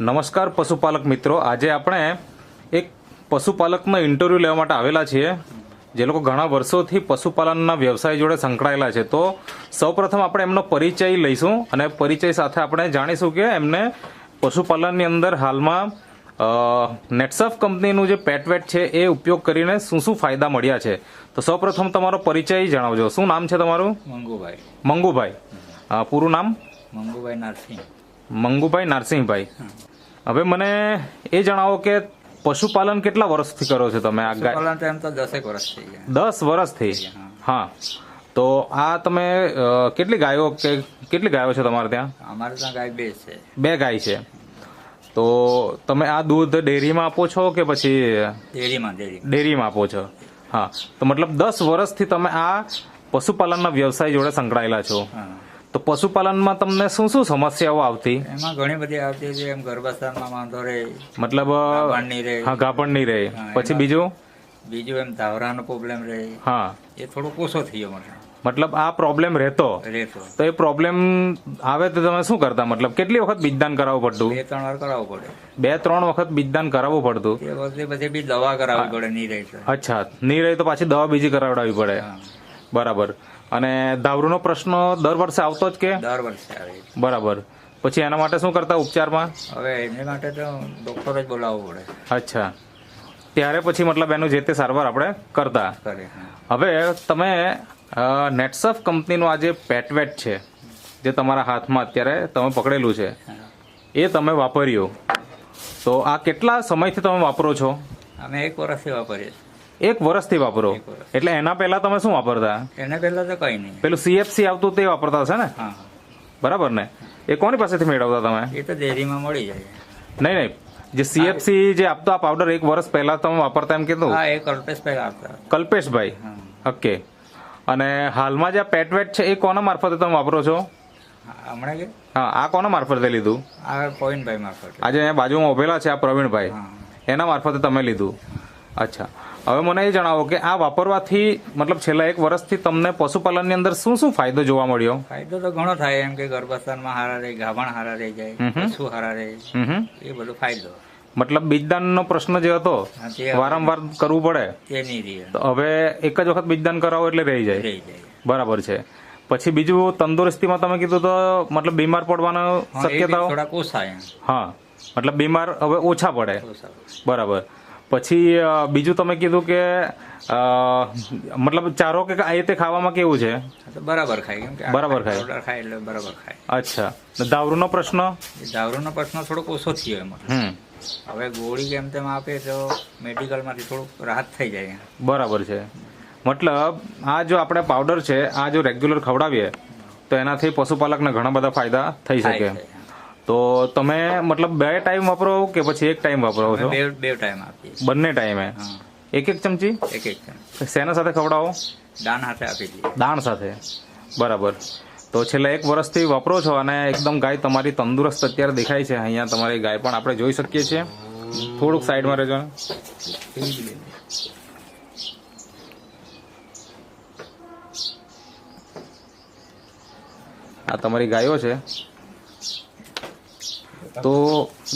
નમસ્કાર પશુપાલક મિત્રો. આજે આપણે એક પશુપાલકનો ઇન્ટરવ્યૂ લેવા માટે આવેલા છીએ. જે લોકો ઘણા વર્ષોથી પશુપાલનના વ્યવસાય જોડે સંકળાયેલા છે. તો સૌપ્રથમ આપણે એમનો પરિચય લઈશું અને પરિચય સાથે આપણે જાણીશું કે એમને પશુપાલનની અંદર હાલમાં નેટસફ કંપનીનું જે પેટવેટ છે એ ઉપયોગ કરીને શું શું ફાયદા મળ્યા છે. તો સૌપ્રથમ તમારો પરિચય જણાવજો. શું નામ છે તમારું? મંગુભાઈ. મંગુભાઈ. પૂરું નામ? મંગુભાઈ નરસિંહ. મંગુભાઈ નારસિંહભાઈ. હવે મને એ જણાવો કે પશુપાલન કેટલા વર્ષથી કરો છો તમે આ ગાય? એમ તો દસેક વર્ષ થઈ ગયા. દસ વર્ષથી? હા. તો આ તમે કેટલી ગાયો કે કેટલી ગાયો છે તમારે ત્યાં? અમારે ત્યાં ગાય બે છે. બે ગાય છે. તો તમે આ દૂધ ડેરીમાં આપો છો કે પછી ડેરીમાં ડેરીમાં. આપો છો? હા. તો મતલબ દસ વર્ષથી તમે આ પશુપાલનના વ્યવસાય જોડે સંકળાયેલા છો. તો પશુપાલનમાં તમને શું શું સમસ્યાઓ આવતી? એમાં ઘણી બધી આવતી છે એમ ગર્ભસ્થાનમાં વાંધો રહે મતલબ અ, ગાભણની રહે. નહીં રહે. પછી બીજું? બીજું એમ ધાવરાનો પ્રોબ્લેમ રહે. હા. એ થોડોક ઓછો થયો મને. મતલબ આ પ્રોબ્લેમ રહેતો? રહેતો. તો એ પ્રોબ્લેમ આવે તો તમે શું કરતા? મતલબ કેટલી વખત બીજદાન કરાવવું પડતું? બે ત્રણ વાર કરાવવું પડે. બે ત્રણ વખત બીજદાન કરાવવું પડતું? એ પછી બી દવા કરાવવી પડે નહીં રહે અચ્છા. નહીં રહે તો પાછી દવા બીજી કરાવડાવવી પડે. બરાબર. અને દારૂનો પ્રશ્ન દર વર્ષે આવતો જ કે? દર વર્ષે આવે બરાબર. પછી એના માટે શું કરતા ઉપચારમાં? હવે એને માટે તો ડોક્ટર જ બોલાવવો પડે. અચ્છા. ત્યારે પછી મતલબ એનું જે તે સારવાર આપણે કરતા. કરે હવે તમે નેટસફ કંપનીનું આ જે પેટવેટ છે જે તમારા હાથમાં અત્યારે તમે પકડેલું છે એ તમે વાપર્યું. તો આ કેટલા સમયથી તમે વાપરો છો? અમે એક વર્ષથી વાપરીએ એક વર્ષથી વાપરો. એટલે એના પહેલા તમે શું વાપરતા? એના પહેલા તો કઈ નહીં. પેલું સીએફસી આવતું તે વાપરતા હશે ને? બરાબર ને? એ કોની પાસેથી મેળવતા તમે? એ તો ડેરીમાં મળી જાય. નહીં નહીં. જે સીએફસી જે આપતો આ પાવડર એક વર્ષ પહેલા તમે વાપરતા એમ કીધું? હા એ કલ્પેશભાઈ આપતા કલ્પેશભાઈ? ઓકે. અને હાલમાં જે પેટવેટ છે એ કોના મારફતે તમે વાપરો છો? હમણાં કે? હા આ કોના મારફતે લીધું? આ પવનભાઈ મારફતે. આજે અહીંયા બાજુમાં ઉભેલા છે આ પ્રવીણભાઈ. એના મારફતે તમે લીધું. અચ્છા. હવે મને એ જણાવો કે આ વાપરવાથી મતલબ છેલ્લા એક વર્ષથી તમને પશુપાલનની અંદર શું શું ફાયદો જોવા મળ્યો? ફાયદો તો ઘણો થાય એમ કે ગર્ભસ્થાનમાં હારા રહે ગાભણ હારા રહી જાય પશુ હારા રહે. એ બધો ફાયદો. મતલબ બીજદાનનો પ્રશ્ન જે હતો વારંવાર કરવું પડે. એ નહીં રહે. હવે એક જ વખત બીજદાન કરાવો એટલે રહી જાય. બરાબર છે. પછી બીજું તંદુરસ્તીમાં તમે કીધું તો મતલબ બીમાર પડવાનો શક્યતા શક્યતાઓ? હા મતલબ બીમાર હવે ઓછા પડે. બરાબર. પછી બીજું તમે કીધું કે મતલબ ચારો કે આ રીતે ખાવામાં કેવું છે? બરાબર ખાય કેમ કે બરાબર ખાય. ખાય. એટલે બરાબર ખાય. અચ્છા. દાવરૂનો દારૂનો પ્રશ્ન? દાવરૂનો દારૂનો પ્રશ્ન થોડોક ઓછો થયો એમાં. હમ. હવે ગોળી કેમ તેમ આપે તો મેડિકલમાંથી થોડુંક રાહત થઈ જાય. બરાબર છે. મતલબ આ જો આપણે પાવડર છે આ જો રેગ્યુલર ખવડાવીએ તો એનાથી પશુપાલકને ઘણા બધા ફાયદા થઈ શકે. તો તમે મતલબ બે ટાઈમ વાપરો કે પછી એક ટાઈમ વાપરો છો? બે બે ટાઈમ આપીએ બંને ટાઈમે? એક એક ચમચી? એક એક ચમચી. શેના સાથે ખવડાવો? દાન સાથે આપી દઈએ. દાણ સાથે. બરાબર. તો છેલ્લા એક વર્ષથી વાપરો છો અને એકદમ ગાય તમારી તંદુરસ્ત અત્યારે દેખાય છે. અહીંયા તમારી ગાય પણ આપણે જોઈ શકીએ છીએ. થોડુંક સાઈડમાં રહેજો ને. આ તમારી ગાયો છે. તો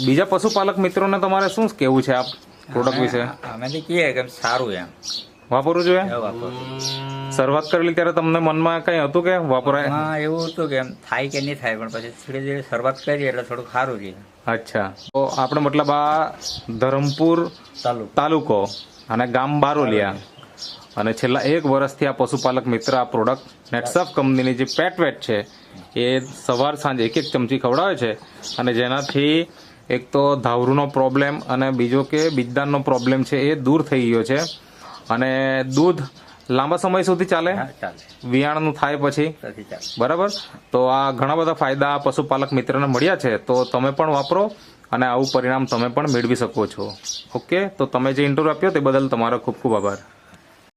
બીજા પશુપાલક મિત્રોને તમારે શું કેવું છે આ પ્રોડક્ટ વિશે? અમે તો કહીએ કે સારું એમ. વાપરવું જોઈએ શરૂઆત કરેલી ત્યારે તમને મનમાં કઈ હતું કે વાપરાય? હા એવું હતું કે થાય કે નહીં થાય પણ પછી ધીરે ધીરે શરૂઆત કરી એટલે થોડું સારું છે અચ્છા. તો આપણે મતલબ આ ધરમપુર તાલુકો. અને ગામ બારોલિયા. અને છેલ્લા એક વર્ષથી આ પશુપાલક મિત્ર આ પ્રોડક્ટ નેટસફ કંપનીની જે પેટવેટ છે એ સવાર સાંજ એક એક ચમચી ખવડાવે છે. અને જેનાથી એક તો ધાવરૂનો પ્રોબ્લેમ અને બીજો કે બીજદાનનો પ્રોબ્લેમ છે એ દૂર થઈ ગયો છે. અને દૂધ લાંબા સમય સુધી ચાલે? વિયાણનું થાય પછી? બરાબર? તો આ ઘણા બધા ફાયદા પશુપાલક મિત્રને મળ્યા છે. તો તમે પણ વાપરો અને આવું પરિણામ તમે પણ મેળવી શકો છો. ઓકે? તો તમે જે ઇન્ટરવ્યુ આપ્યો તે બદલ તમારો ખૂબ ખૂબ આભાર.